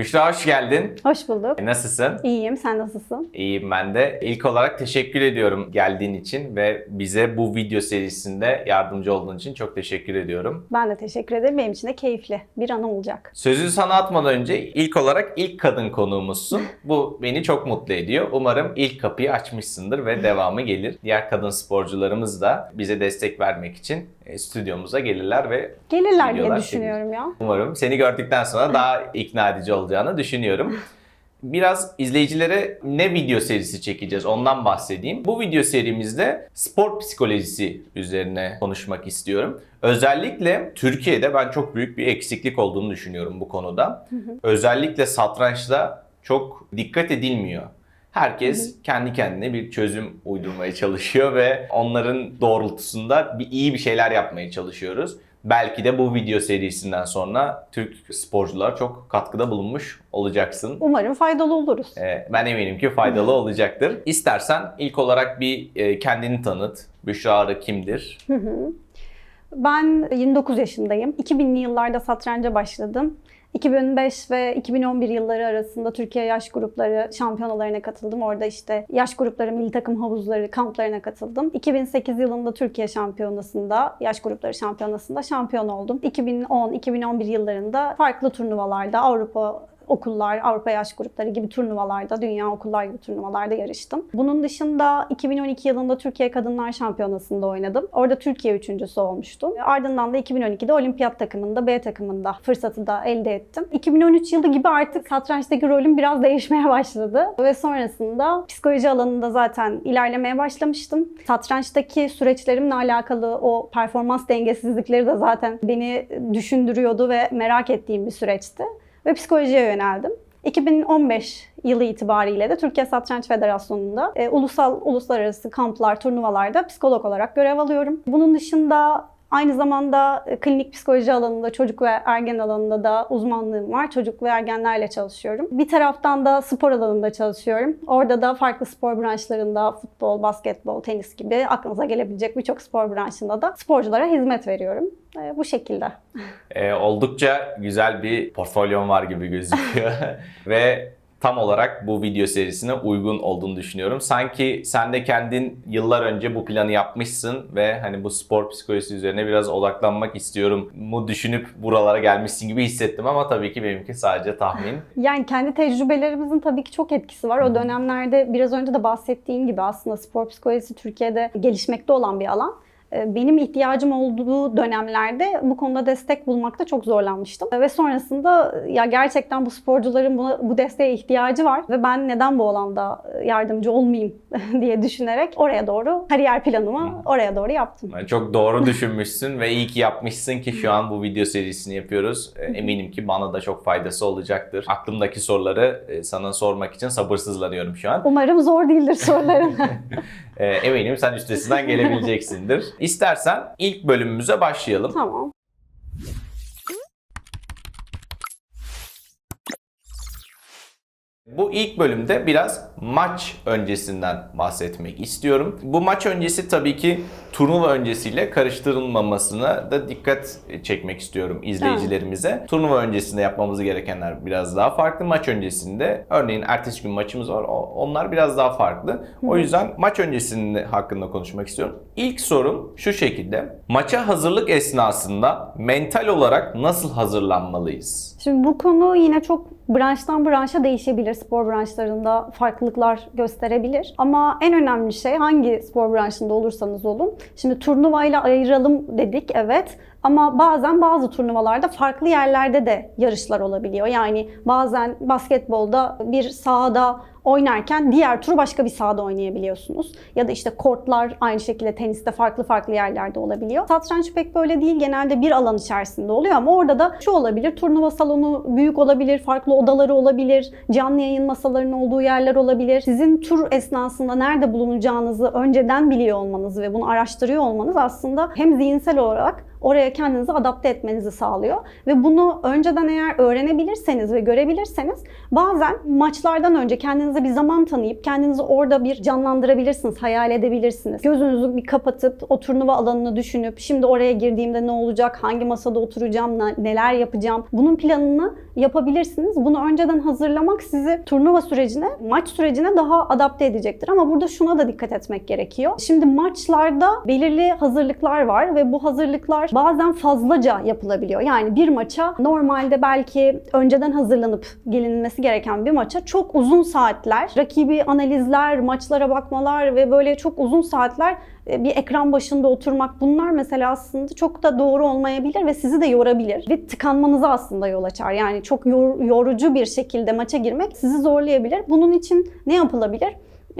Büşra hoş geldin. Hoş bulduk. Nasılsın? İyiyim. Sen nasılsın? İyiyim ben de. İlk olarak teşekkür ediyorum geldiğin için ve bize bu video serisinde yardımcı olduğun için çok teşekkür ediyorum. Ben de teşekkür ederim. Benim için de keyifli bir an olacak. Sözü sana atmadan önce ilk olarak ilk kadın konuğumuzsun. Bu beni çok mutlu ediyor. Umarım ilk kapıyı açmışsındır ve devamı gelir. Diğer kadın sporcularımız da bize destek vermek için e, stüdyomuza gelirler ve Gelirler diye düşünüyorum ya. Umarım seni gördükten sonra daha ikna edici olacağını düşünüyorum. Biraz izleyicilere ne video serisi çekeceğiz ondan bahsedeyim. Bu video serimizde spor psikolojisi üzerine konuşmak istiyorum. Özellikle Türkiye'de ben çok büyük bir eksiklik olduğunu düşünüyorum bu konuda. Özellikle satrançta çok dikkat edilmiyor. Herkes kendi kendine bir çözüm uydurmaya çalışıyor ve onların doğrultusunda bir iyi bir şeyler yapmaya çalışıyoruz. Belki de bu video serisinden sonra Türk sporcular çok katkıda bulunmuş olacaksın. Umarım faydalı oluruz. Ee, Ben eminim ki faydalı olacaktır. İstersen ilk olarak bir e, kendini tanıt. Büşra Arı kimdir? Hı hı. Ben 29 yaşındayım. 2000'li yıllarda satranca başladım. 2005 ve 2011 yılları arasında Türkiye yaş grupları şampiyonalarına katıldım. Orada işte yaş grupları, milli takım havuzları, kamplarına katıldım. 2008 yılında Türkiye şampiyonasında, yaş grupları şampiyonasında şampiyon oldum. 2010-2011 yıllarında farklı turnuvalarda Avrupa okullar, Avrupa yaş grupları gibi turnuvalarda, dünya okullar gibi turnuvalarda yarıştım. Bunun dışında 2012 yılında Türkiye Kadınlar Şampiyonası'nda oynadım. Orada Türkiye üçüncüsü olmuştum. Ardından da 2012'de olimpiyat takımında, B takımında fırsatı da elde ettim. 2013 yılı gibi artık satrançtaki rolüm biraz değişmeye başladı. Ve sonrasında psikoloji alanında zaten ilerlemeye başlamıştım. Satrançtaki süreçlerimle alakalı o performans dengesizlikleri de zaten beni düşündürüyordu ve merak ettiğim bir süreçti ve psikolojiye yöneldim. 2015 yılı itibariyle de Türkiye Satranç Federasyonu'nda e, ulusal uluslararası kamplar, turnuvalarda psikolog olarak görev alıyorum. Bunun dışında aynı zamanda e, klinik psikoloji alanında, çocuk ve ergen alanında da uzmanlığım var. Çocuk ve ergenlerle çalışıyorum. Bir taraftan da spor alanında çalışıyorum. Orada da farklı spor branşlarında futbol, basketbol, tenis gibi aklınıza gelebilecek birçok spor branşında da sporculara hizmet veriyorum. E, bu şekilde. Ee, oldukça güzel bir portfolyon var gibi gözüküyor. ve tam olarak bu video serisine uygun olduğunu düşünüyorum. Sanki sen de kendin yıllar önce bu planı yapmışsın ve hani bu spor psikolojisi üzerine biraz odaklanmak istiyorum mu düşünüp buralara gelmişsin gibi hissettim ama tabii ki benimki sadece tahmin. Yani kendi tecrübelerimizin tabii ki çok etkisi var. O dönemlerde biraz önce de bahsettiğim gibi aslında spor psikolojisi Türkiye'de gelişmekte olan bir alan. Ee, Benim ihtiyacım olduğu dönemlerde bu konuda destek bulmakta çok zorlanmıştım. Ve sonrasında ya gerçekten bu sporcuların buna, bu desteğe ihtiyacı var ve ben neden bu alanda yardımcı olmayayım diye düşünerek oraya doğru kariyer planımı oraya doğru yaptım. Çok doğru düşünmüşsün ve iyi ki yapmışsın ki şu an bu video serisini yapıyoruz. Eminim ki bana da çok faydası olacaktır. Aklımdaki soruları e, sana sormak için sabırsızlanıyorum şu an. Umarım zor değildir soruların. Eminim sen üstesinden gelebileceksindir. İstersen ilk bölümümüze başlayalım. tamam. Bu ilk bölümde biraz maç öncesinden bahsetmek istiyorum. Bu maç öncesi tabii ki turnuva öncesiyle karıştırılmamasına da dikkat çekmek istiyorum izleyicilerimize. Turnuva öncesinde yapmamız gerekenler biraz daha farklı. Maç öncesinde örneğin ertesi gün maçımız var. Onlar biraz daha farklı. O yüzden maç öncesinde hakkında konuşmak istiyorum. İlk sorum şu şekilde. Maça hazırlık esnasında mental olarak nasıl hazırlanmalıyız? Şimdi bu konu yine çok branştan branşa değişebilir. Spor branşlarında farklılıklar gösterebilir. Ama en önemli şey hangi spor branşında olursanız olun. Şimdi turnuvayla ayıralım dedik evet. Ama bazen bazı turnuvalarda farklı yerlerde de yarışlar olabiliyor. Yani bazen basketbolda bir sahada oynarken diğer turu başka bir sahada oynayabiliyorsunuz. Ya da işte kortlar aynı şekilde teniste farklı farklı yerlerde olabiliyor. Satranç pek böyle değil. Genelde bir alan içerisinde oluyor ama orada da şu olabilir. Turnuva salonu büyük olabilir, farklı odaları olabilir, canlı yayın masalarının olduğu yerler olabilir. Sizin tur esnasında nerede bulunacağınızı önceden biliyor olmanız ve bunu araştırıyor olmanız aslında hem zihinsel olarak oraya kendinizi adapte etmenizi sağlıyor. Ve bunu önceden eğer öğrenebilirseniz ve görebilirseniz bazen maçlardan önce kendinize bir zaman tanıyıp kendinizi orada bir canlandırabilirsiniz, hayal edebilirsiniz. Gözünüzü bir kapatıp o turnuva alanını düşünüp şimdi oraya girdiğimde ne olacak, hangi masada oturacağım, ne- neler yapacağım bunun planını yapabilirsiniz. Bunu önceden hazırlamak sizi turnuva sürecine, maç sürecine daha adapte edecektir. Ama burada şuna da dikkat etmek gerekiyor. Şimdi maçlarda belirli hazırlıklar var ve bu hazırlıklar bazen fazlaca yapılabiliyor. Yani bir maça normalde belki önceden hazırlanıp gelinmesi gereken bir maça çok uzun saatler, rakibi analizler, maçlara bakmalar ve böyle çok uzun saatler bir ekran başında oturmak bunlar mesela aslında çok da doğru olmayabilir ve sizi de yorabilir ve tıkanmanıza aslında yol açar. Yani çok yor- yorucu bir şekilde maça girmek sizi zorlayabilir. Bunun için ne yapılabilir?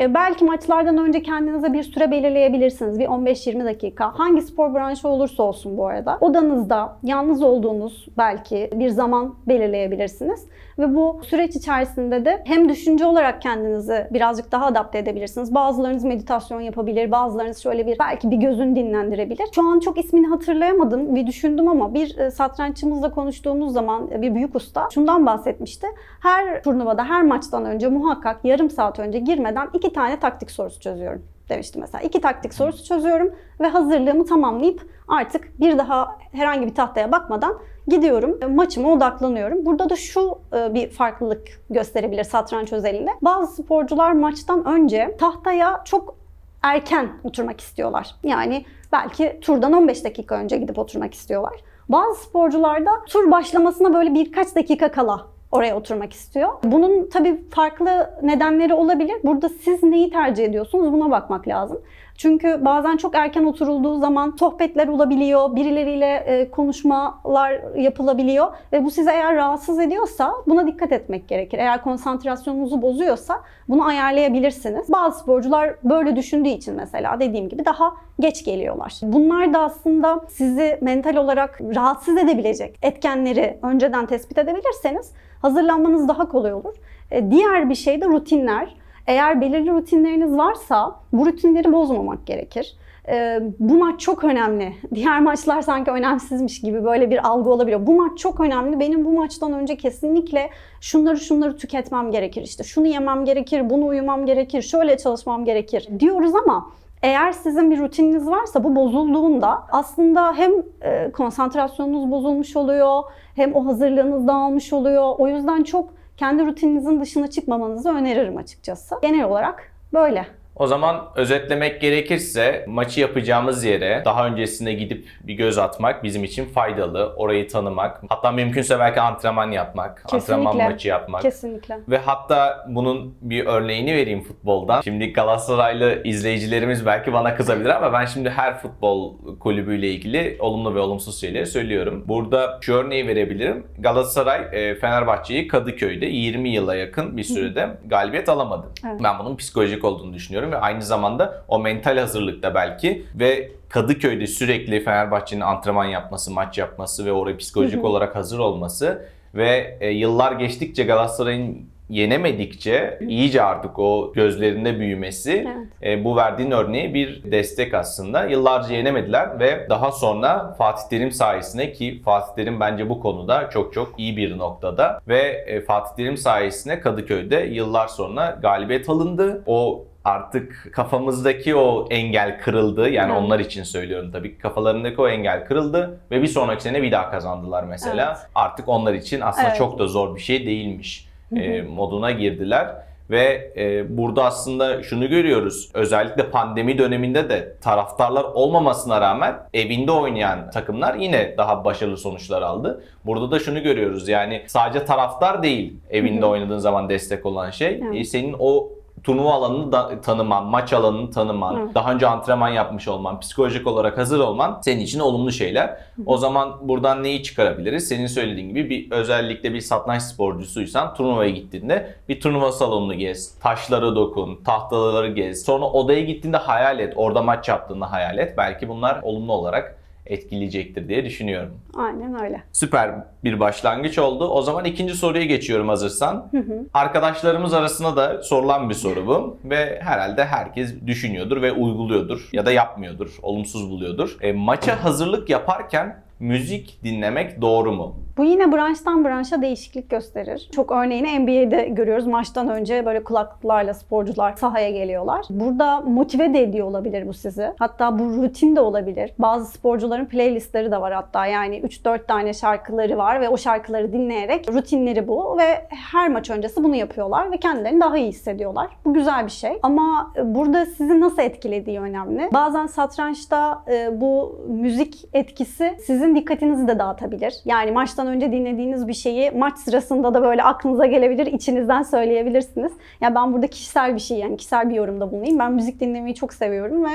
E, Belki maçlardan önce kendinize bir süre belirleyebilirsiniz. Bir 15-20 dakika. Hangi spor branşı olursa olsun bu arada. Odanızda yalnız olduğunuz belki bir zaman belirleyebilirsiniz. Ve bu süreç içerisinde de hem düşünce olarak kendinizi birazcık daha adapte edebilirsiniz. Bazılarınız meditasyon yapabilir, bazılarınız şöyle bir belki bir gözün dinlendirebilir. Şu an çok ismini hatırlayamadım, bir düşündüm ama bir e, satranççımızla konuştuğumuz zaman e, bir büyük usta şundan bahsetmişti. Her turnuvada, her maçtan önce muhakkak yarım saat önce girmeden iki tane taktik sorusu çözüyorum demişti mesela. İki taktik sorusu çözüyorum ve hazırlığımı tamamlayıp artık bir daha herhangi bir tahtaya bakmadan gidiyorum, e, maçıma odaklanıyorum. Burada da şu e, bir farklılık gösterebilir satranç özelinde. Bazı sporcular maçtan önce tahtaya çok erken oturmak istiyorlar. Yani belki turdan 15 dakika önce gidip oturmak istiyorlar. Bazı sporcular da tur başlamasına böyle birkaç dakika kala oraya oturmak istiyor. Bunun tabii farklı nedenleri olabilir. Burada siz neyi tercih ediyorsunuz buna bakmak lazım. Çünkü bazen çok erken oturulduğu zaman sohbetler olabiliyor, birileriyle e, konuşmalar yapılabiliyor ve bu sizi eğer rahatsız ediyorsa buna dikkat etmek gerekir. Eğer konsantrasyonunuzu bozuyorsa bunu ayarlayabilirsiniz. Bazı sporcular böyle düşündüğü için mesela dediğim gibi daha geç geliyorlar. Bunlar da aslında sizi mental olarak rahatsız edebilecek etkenleri önceden tespit edebilirseniz hazırlanmanız daha kolay olur. E, Diğer bir şey de rutinler. Eğer belirli rutinleriniz varsa bu rutinleri bozmamak gerekir. Ee, bu maç çok önemli. Diğer maçlar sanki önemsizmiş gibi böyle bir algı olabiliyor. Bu maç çok önemli. Benim bu maçtan önce kesinlikle şunları şunları tüketmem gerekir. İşte şunu yemem gerekir, bunu uyumam gerekir, şöyle çalışmam gerekir diyoruz ama eğer sizin bir rutininiz varsa bu bozulduğunda aslında hem e, konsantrasyonunuz bozulmuş oluyor hem o hazırlığınız dağılmış oluyor. O yüzden çok kendi rutininizin dışına çıkmamanızı öneririm açıkçası. Genel olarak böyle. O zaman özetlemek gerekirse maçı yapacağımız yere daha öncesinde gidip bir göz atmak bizim için faydalı. Orayı tanımak, hatta mümkünse belki antrenman yapmak, antrenman Kesinlikle. maçı yapmak. Kesinlikle. Ve hatta bunun bir örneğini vereyim futboldan. Şimdi Galatasaraylı izleyicilerimiz belki bana kızabilir ama ben şimdi her futbol kulübüyle ilgili olumlu ve olumsuz şeyleri söylüyorum. Burada şu örneği verebilirim. Galatasaray e, Fenerbahçe'yi Kadıköy'de 20 yıla yakın bir sürede galibiyet alamadı. Evet. Ben bunun psikolojik olduğunu düşünüyorum ve aynı zamanda o mental hazırlıkta belki ve Kadıköy'de sürekli Fenerbahçe'nin antrenman yapması, maç yapması ve oraya psikolojik olarak hazır olması ve e, yıllar geçtikçe Galatasaray'ın yenemedikçe iyice artık o gözlerinde büyümesi Evet. e, bu verdiğin örneği bir destek aslında. Yıllarca yenemediler ve daha sonra Fatih Terim sayesinde ki Fatih Terim bence bu konuda çok çok iyi bir noktada ve e, Fatih Terim sayesinde Kadıköy'de yıllar sonra galibiyet alındı. O artık kafamızdaki o engel kırıldı. Yani Evet. onlar için söylüyorum tabii. Kafalarındaki o engel kırıldı ve bir sonraki sene bir daha kazandılar mesela. Evet. Artık onlar için aslında Evet. çok da zor bir şey değilmiş e, moduna girdiler. Ve e, burada aslında şunu görüyoruz. Özellikle pandemi döneminde de taraftarlar olmamasına rağmen evinde oynayan takımlar yine daha başarılı sonuçlar aldı. Burada da şunu görüyoruz. Yani sadece taraftar değil evinde oynadığın zaman destek olan şey. Evet. E, senin o turnuva alanını da tanıman, maç alanını tanıman, Evet. daha önce antrenman yapmış olman, psikolojik olarak hazır olman senin için olumlu şeyler. O zaman buradan neyi çıkarabiliriz? Senin söylediğin gibi bir özellikle bir satranç sporcusuysan turnuvaya gittiğinde bir turnuva salonunu gez, taşlara dokun, tahtaları gez. Sonra odaya gittiğinde hayal et, orada maç yaptığını hayal et. Belki bunlar olumlu olarak etkileyecektir diye düşünüyorum. Aynen öyle. Süper bir başlangıç oldu. O zaman ikinci soruya geçiyorum hazırsan. Arkadaşlarımız arasında da sorulan bir soru bu ve herhalde herkes düşünüyordur ve uyguluyordur ya da yapmıyordur, olumsuz buluyordur. E, maça hazırlık yaparken müzik dinlemek doğru mu? Bu yine branştan branşa değişiklik gösterir. Çok örneğini NBA'de görüyoruz. Maçtan önce böyle kulaklıklarla sporcular sahaya geliyorlar. Burada motive de ediyor olabilir bu sizi. Hatta bu rutin de olabilir. Bazı sporcuların playlistleri de var hatta. Yani 3-4 tane şarkıları var ve o şarkıları dinleyerek rutinleri bu ve her maç öncesi bunu yapıyorlar ve kendilerini daha iyi hissediyorlar. Bu güzel bir şey. Ama burada sizi nasıl etkilediği önemli. Bazen satrançta e, bu müzik etkisi sizin dikkatinizi de dağıtabilir. Yani maçtan önce dinlediğiniz bir şeyi maç sırasında da böyle aklınıza gelebilir, içinizden söyleyebilirsiniz. Ya ben burada kişisel bir şey yani kişisel bir yorumda bulunayım. Ben müzik dinlemeyi çok seviyorum ve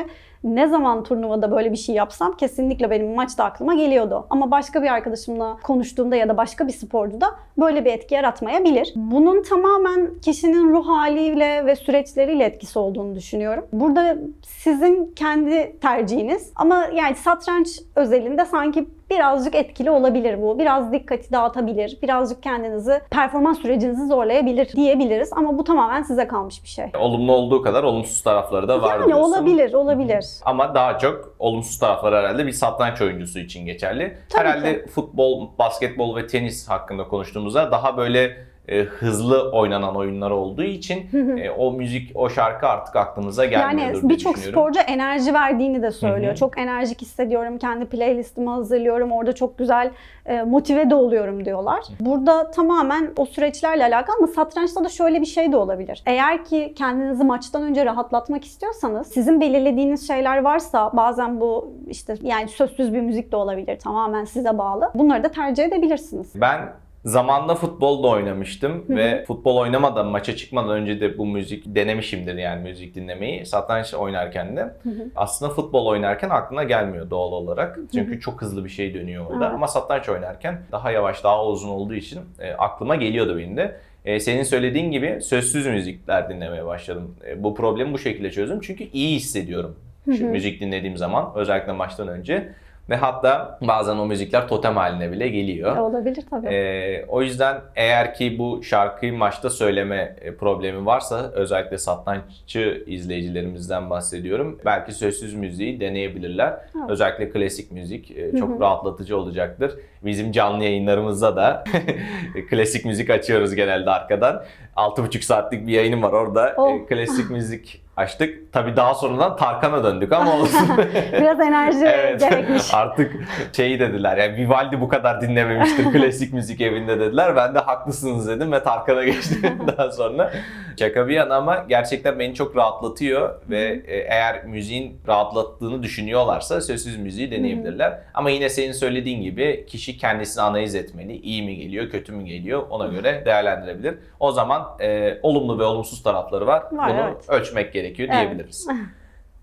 ne zaman turnuvada böyle bir şey yapsam kesinlikle benim maçta aklıma geliyordu. Ama başka bir arkadaşımla konuştuğumda ya da başka bir sporcuda böyle bir etki yaratmayabilir. Bunun tamamen kişinin ruh haliyle ve süreçleriyle etkisi olduğunu düşünüyorum. Burada sizin kendi tercihiniz ama yani satranç özelinde sanki birazcık etkili olabilir bu. Biraz dikkati dağıtabilir. Birazcık kendinizi performans sürecinizi zorlayabilir diyebiliriz ama bu tamamen size kalmış bir şey. Olumlu olduğu kadar olumsuz tarafları da var Yani diyorsun. olabilir, olabilir. Ama daha çok olumsuz tarafları herhalde bir satranç oyuncusu için geçerli. Tabii herhalde futbol, basketbol ve tenis hakkında konuştuğumuzda daha böyle e, hızlı oynanan oyunlar olduğu için e, o müzik, o şarkı artık aklınıza gelmiyordur Yani birçok sporcu enerji verdiğini de söylüyor. Hı hı. Çok enerjik hissediyorum, kendi playlistimi hazırlıyorum, orada çok güzel e, motive de oluyorum diyorlar. Burada tamamen o süreçlerle alakalı ama satrançta da şöyle bir şey de olabilir. Eğer ki kendinizi maçtan önce rahatlatmak istiyorsanız, sizin belirlediğiniz şeyler varsa bazen bu işte yani sözsüz bir müzik de olabilir, tamamen size bağlı. Bunları da tercih edebilirsiniz. Ben zamanla futbol da oynamıştım ve futbol oynamadan maça çıkmadan önce de bu müzik denemişimdir yani müzik dinlemeyi satranç oynarken de. Aslında futbol oynarken aklına gelmiyor doğal olarak. Çünkü çok hızlı bir şey dönüyor orada. Ama satranç oynarken daha yavaş, daha uzun olduğu için e, aklıma geliyordu benim de. E, senin söylediğin gibi sözsüz müzikler dinlemeye başladım. E, bu problemi bu şekilde çözdüm. Çünkü iyi hissediyorum şu müzik dinlediğim zaman özellikle maçtan önce. Ve hatta bazen o müzikler totem haline bile geliyor. E, olabilir tabii. Ee, o yüzden eğer ki bu şarkıyı maçta söyleme e, problemi varsa özellikle satranççı izleyicilerimizden bahsediyorum. Belki sözsüz müziği deneyebilirler. Evet. Özellikle klasik müzik e, çok rahatlatıcı olacaktır. Bizim canlı yayınlarımızda da klasik müzik açıyoruz genelde arkadan. 6,5 saatlik bir yayınım var orada. Oh. klasik müzik açtık. Tabii daha sonradan Tarkan'a döndük ama olsun. Biraz enerji gerekmiş. Artık şeyi dediler yani Vivaldi bu kadar dinlememiştir klasik müzik evinde dediler. Ben de haklısınız dedim ve Tarkan'a geçtim daha sonra. Şaka bir yana ama gerçekten beni çok rahatlatıyor ve e, eğer müziğin rahatlattığını düşünüyorlarsa sözsüz müziği deneyebilirler. Ama yine senin söylediğin gibi kişi kendisini analiz etmeli. İyi mi geliyor, kötü mü geliyor ona göre değerlendirebilir. O zaman e, olumlu ve olumsuz tarafları var. Var, Bunu evet. ölçmek gerekiyor Evet. diyebiliriz.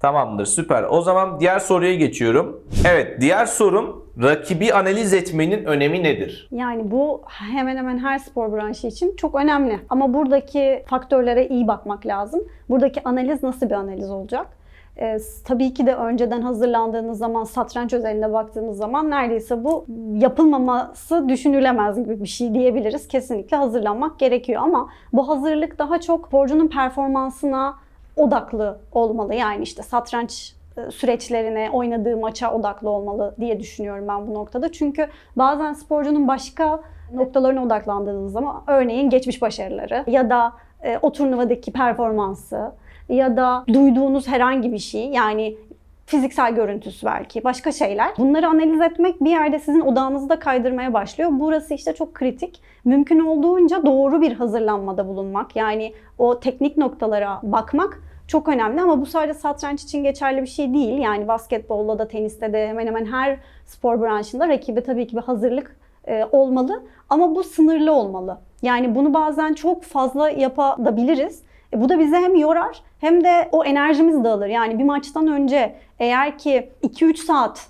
Tamamdır süper. O zaman diğer soruya geçiyorum. Evet diğer sorum rakibi analiz etmenin önemi nedir? Yani bu hemen hemen her spor branşı için çok önemli. Ama buradaki faktörlere iyi bakmak lazım. Buradaki analiz nasıl bir analiz olacak? Ee, tabii ki de önceden hazırlandığınız zaman, satranç özelinde baktığımız zaman neredeyse bu yapılmaması düşünülemez gibi bir şey diyebiliriz. Kesinlikle hazırlanmak gerekiyor ama bu hazırlık daha çok sporcunun performansına odaklı olmalı. Yani işte satranç e, süreçlerine, oynadığı maça odaklı olmalı diye düşünüyorum ben bu noktada. Çünkü bazen sporcunun başka noktalarına odaklandığınız zaman örneğin geçmiş başarıları ya da e, o turnuvadaki performansı ya da duyduğunuz herhangi bir şey yani fiziksel görüntüsü belki başka şeyler. Bunları analiz etmek bir yerde sizin odağınızı da kaydırmaya başlıyor. Burası işte çok kritik. Mümkün olduğunca doğru bir hazırlanmada bulunmak yani o teknik noktalara bakmak çok önemli ama bu sadece satranç için geçerli bir şey değil. Yani basketbolda da teniste de hemen hemen her spor branşında rakibe tabii ki bir hazırlık e, olmalı ama bu sınırlı olmalı. Yani bunu bazen çok fazla yapabiliriz. E, bu da bize hem yorar hem de o enerjimiz dağılır. Yani bir maçtan önce eğer ki 2-3 saat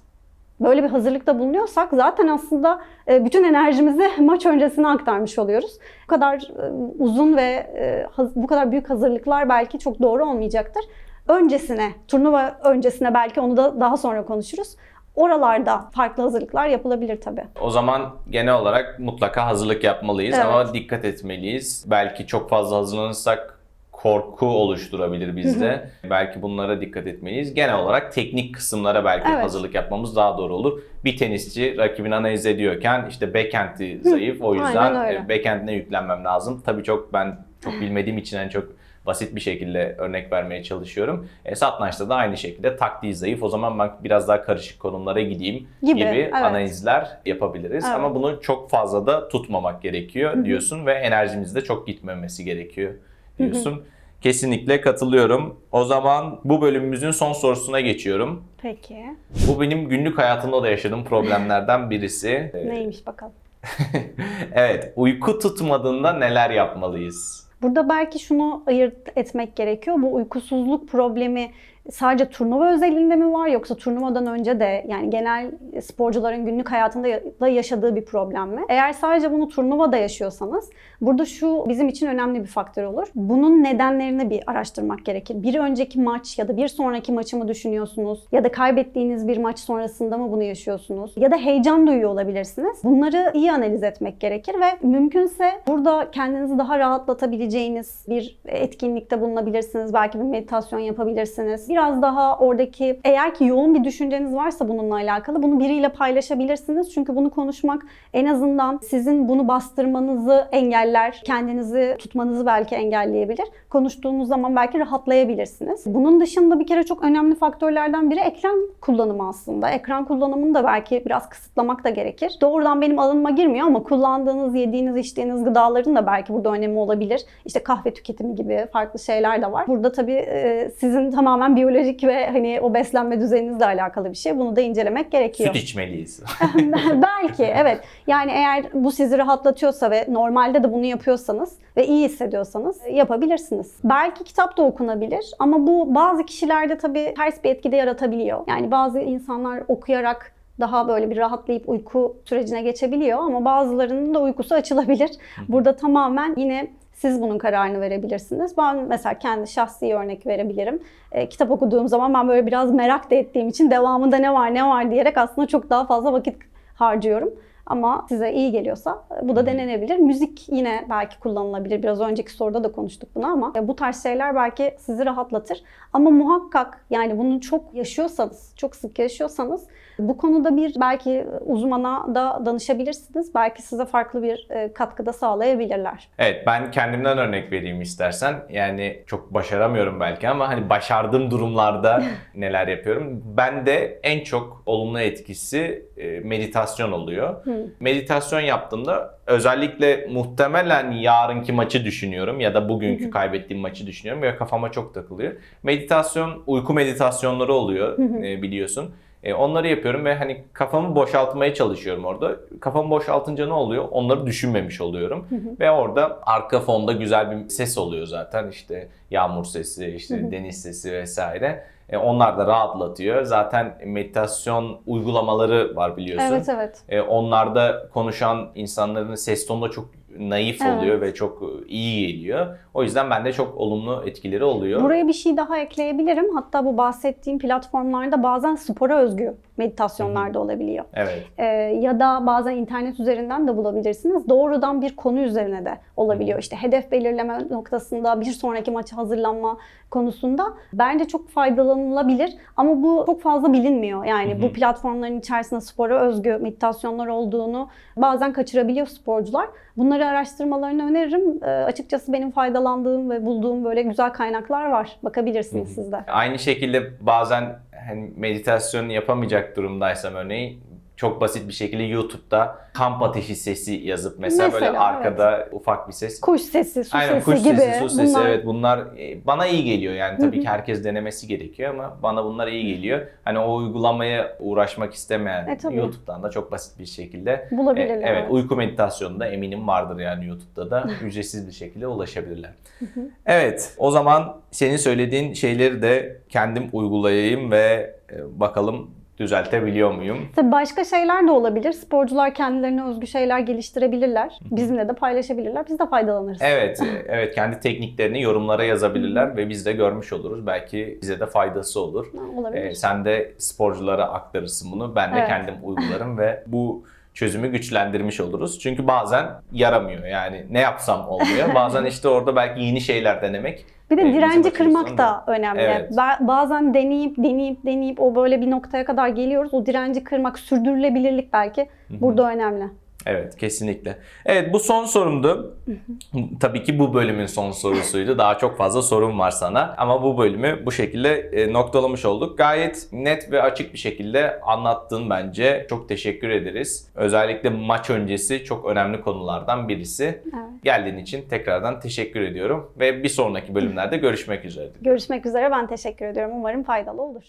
böyle bir hazırlıkta bulunuyorsak zaten aslında e, bütün enerjimizi maç öncesine aktarmış oluyoruz. Bu kadar e, uzun ve e, bu kadar büyük hazırlıklar belki çok doğru olmayacaktır. Öncesine, turnuva öncesine belki onu da daha sonra konuşuruz. Oralarda farklı hazırlıklar yapılabilir tabii. O zaman genel olarak mutlaka hazırlık yapmalıyız Evet. ama dikkat etmeliyiz. Belki çok fazla hazırlanırsak korku oluşturabilir bizde. belki bunlara dikkat etmeliyiz. Genel olarak teknik kısımlara belki Evet. hazırlık yapmamız daha doğru olur. Bir tenisçi rakibini analiz ediyorken işte backhand'i zayıf. O yüzden e, backhand'ine yüklenmem lazım. Tabii çok ben çok bilmediğim için en çok basit bir şekilde örnek vermeye çalışıyorum. E, satrançta da aynı şekilde taktiği zayıf. O zaman ben biraz daha karışık konumlara gideyim Gibi, gibi, evet. analizler yapabiliriz. Evet. Ama bunu çok fazla da tutmamak gerekiyor diyorsun ve enerjimiz de çok gitmemesi gerekiyor diyorsun. Kesinlikle katılıyorum. O zaman bu bölümümüzün son sorusuna geçiyorum. Peki. Bu benim günlük hayatımda da yaşadığım problemlerden birisi. Neymiş bakalım. evet, uyku tutmadığında neler yapmalıyız? Burada belki şunu ayırt etmek gerekiyor. Bu uykusuzluk problemi sadece turnuva özelinde mi var yoksa turnuvadan önce de yani genel sporcuların günlük hayatında ya- da yaşadığı bir problem mi? Eğer sadece bunu turnuvada yaşıyorsanız burada şu bizim için önemli bir faktör olur. Bunun nedenlerini bir araştırmak gerekir. Bir önceki maç ya da bir sonraki maçı mı düşünüyorsunuz? Ya da kaybettiğiniz bir maç sonrasında mı bunu yaşıyorsunuz? Ya da heyecan duyuyor olabilirsiniz. Bunları iyi analiz etmek gerekir ve mümkünse burada kendinizi daha rahatlatabileceğiniz bir etkinlikte bulunabilirsiniz. Belki bir meditasyon yapabilirsiniz. Biraz daha oradaki eğer ki yoğun bir düşünceniz varsa bununla alakalı bunu biriyle paylaşabilirsiniz. Çünkü bunu konuşmak en azından sizin bunu bastırmanızı engeller, kendinizi tutmanızı belki engelleyebilir. Konuştuğunuz zaman belki rahatlayabilirsiniz. Bunun dışında bir kere çok önemli faktörlerden biri ekran kullanımı aslında. Ekran kullanımını da belki biraz kısıtlamak da gerekir. Doğrudan benim alanıma girmiyor ama kullandığınız, yediğiniz, içtiğiniz gıdaların da belki burada önemi olabilir. İşte kahve tüketimi gibi farklı şeyler de var. Burada tabii sizin tamamen biyolojik ve hani o beslenme düzeninizle alakalı bir şey. Bunu da incelemek gerekiyor. Süt içmeliyiz. Belki evet. Yani eğer bu sizi rahatlatıyorsa ve normalde de bunu yapıyorsanız ve iyi hissediyorsanız yapabilirsiniz. Belki kitap da okunabilir ama bu bazı kişilerde tabii ters bir etki de yaratabiliyor. Yani bazı insanlar okuyarak daha böyle bir rahatlayıp uyku sürecine geçebiliyor ama bazılarının da uykusu açılabilir. Burada tamamen yine siz bunun kararını verebilirsiniz. Ben mesela kendi şahsi örnek verebilirim. E, kitap okuduğum zaman ben böyle biraz merak da ettiğim için devamında ne var ne var diyerek aslında çok daha fazla vakit harcıyorum. Ama size iyi geliyorsa bu da denenebilir. Müzik yine belki kullanılabilir. Biraz önceki soruda da konuştuk bunu ama e, bu tarz şeyler belki sizi rahatlatır. Ama muhakkak yani bunu çok yaşıyorsanız, çok sık yaşıyorsanız bu konuda bir belki uzmana da danışabilirsiniz. Belki size farklı bir e, katkıda sağlayabilirler. Evet ben kendimden örnek vereyim istersen. Yani çok başaramıyorum belki ama hani başardığım durumlarda neler yapıyorum. Ben de en çok olumlu etkisi e, meditasyon oluyor. Meditasyon yaptığımda özellikle muhtemelen yarınki maçı düşünüyorum ya da bugünkü kaybettiğim maçı düşünüyorum ve kafama çok takılıyor. Meditasyon uyku meditasyonları oluyor e, biliyorsun. E, onları yapıyorum ve hani kafamı boşaltmaya çalışıyorum orada. Kafamı boşaltınca ne oluyor? Onları düşünmemiş oluyorum. Ve orada arka fonda güzel bir ses oluyor zaten. İşte yağmur sesi, işte deniz sesi vesaire. E, onlar da rahatlatıyor. Zaten meditasyon uygulamaları var biliyorsun. Evet evet. E, onlarda konuşan insanların ses tonu da çok naif Evet. oluyor ve çok iyi geliyor. O yüzden bende çok olumlu etkileri oluyor. Buraya bir şey daha ekleyebilirim. Hatta bu bahsettiğim platformlarda bazen spora özgü meditasyonlar da olabiliyor. Evet. Ee, ya da bazen internet üzerinden de bulabilirsiniz. Doğrudan bir konu üzerine de olabiliyor. İşte hedef belirleme noktasında, bir sonraki maça hazırlanma konusunda bence çok faydalanılabilir. Ama bu çok fazla bilinmiyor. Yani bu platformların içerisinde spora özgü meditasyonlar olduğunu bazen kaçırabiliyor sporcular. Bunları araştırmalarını öneririm. Ee, açıkçası benim faydalandığım ve bulduğum böyle güzel kaynaklar var. Bakabilirsiniz siz de. Aynı şekilde bazen hani meditasyon yapamayacak durumdaysam örneğin çok basit bir şekilde YouTube'da kamp ateşi sesi yazıp mesela, böyle Mesela, arkada ufak bir ses. Kuş sesi, su Aynen sesi kuş gibi. sesi, su sesi bunlar- evet bunlar e, bana iyi geliyor yani tabii ki herkes denemesi gerekiyor ama bana bunlar iyi geliyor. Hani o uygulamaya uğraşmak istemeyen E, tabii. YouTube'dan da çok basit bir şekilde e, Bulabilirler, evet, evet. uyku meditasyonu da eminim vardır yani YouTube'da da ücretsiz bir şekilde ulaşabilirler. evet o zaman senin söylediğin şeyleri de kendim uygulayayım ve e, bakalım düzeltebiliyor muyum? Tabii başka şeyler de olabilir. Sporcular kendilerine özgü şeyler geliştirebilirler. Bizimle de paylaşabilirler. Biz de faydalanırız. Evet, e, evet kendi tekniklerini yorumlara yazabilirler ve biz de görmüş oluruz. Belki bize de faydası olur. Olabilir. Ee, sen de sporculara aktarırsın bunu. Ben de Evet. kendim uygularım ve bu çözümü güçlendirmiş oluruz. Çünkü bazen yaramıyor yani ne yapsam olmuyor. Bazen işte orada belki yeni şeyler denemek. Bir de bizim direnci kırmak da önemli. Evet. Ba- Bazen deneyip deneyip deneyip o böyle bir noktaya kadar geliyoruz. O direnci kırmak, sürdürülebilirlik belki burada önemli. Evet kesinlikle. Evet bu son sorumdu. Tabii ki bu bölümün son sorusuydu. Daha çok fazla sorum var sana. Ama bu bölümü bu şekilde e, noktalamış olduk. Gayet net ve açık bir şekilde anlattın bence. Çok teşekkür ederiz. Özellikle maç öncesi çok önemli konulardan birisi. Evet. Geldiğin için tekrardan teşekkür ediyorum. Ve bir sonraki bölümlerde görüşmek üzere. Görüşmek üzere. Ben teşekkür ediyorum. Umarım faydalı olur.